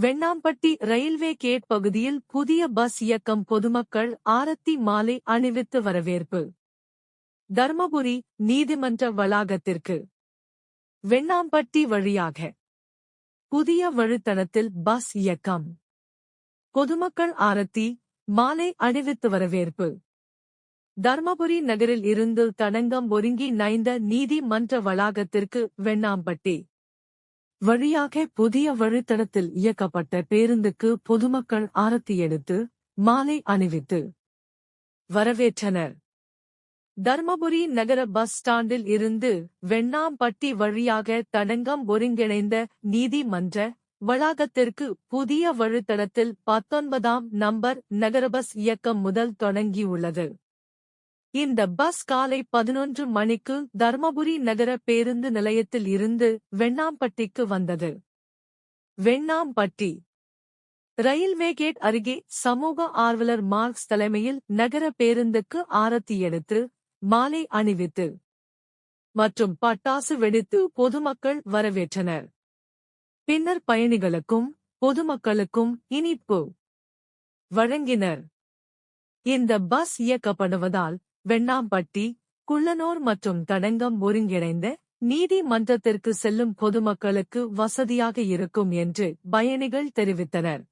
Vennampatti railway gate பகுதியில் புதிய bus இயக்கம் பொதுமக்கள் ஆரத்தி மாலை அணிவித்து வரவேற்பு. தர்மபுரி நீதிமன்ற வளாகத்திற்கு. வெண்ணாம்பட்டி வழியாக. புதிய வழித்தடத்தில் பஸ் இயக்கம். பொதுமக்கள் ஆரத்தி மாலை அணிவித்து வரவேற்பு. தர்மபுரி நகரில் இருந்து தடங்கம் ஒருங்கி நைந்த நீதிமன்ற வளாகத்திற்கு வெண்ணாம்பட்டி. வழியாக புதிய வழித்தடத்தில் இயக்கப்பட்ட பேருந்துக்கு பொதுமக்கள் ஆரத்தி எடுத்து மாலை அணிவித்து வரவேற்றனர். தர்மபுரி நகர பஸ் ஸ்டாண்டில் இருந்து வெண்ணாம்பட்டி வழியாக தடங்கம் ஒருங்கிணைந்த நீதிமன்ற வளாகத்திற்கு புதிய வழித்தடத்தில் பத்தொன்பதாம் நம்பர் நகர பஸ் இயக்கம் முதல் தொடங்கியுள்ளது. இந்த பஸ் காலை பதினொன்று மணிக்கு தர்மபுரி நகர பேருந்து நிலையத்தில் இருந்து வெண்ணாம்பட்டிக்கு வந்தது. வெண்ணாம்பட்டி ரயில்வே கேட் அருகே சமூக ஆர்வலர் மார்க்ஸ் தலைமையில் நகர பேருந்துக்கு ஆரத்தி எடுத்து மாலை அணிவித்து மற்றும் பட்டாசு வெடித்து பொதுமக்கள் வரவேற்றனர். பின்னர் பயணிகளுக்கும் பொதுமக்களுக்கும் இனிப்பு வழங்கினர். இந்த பஸ் இயக்கப்படுவதால் வெண்ணாம்பட்டி குள்ளனூர் மற்றும் தடங்கம் ஒருங்கிணைந்த நீதிமன்றத்திற்கு செல்லும் பொதுமக்களுக்கு வசதியாக இருக்கும் என்று பயணிகள் தெரிவித்தனர்.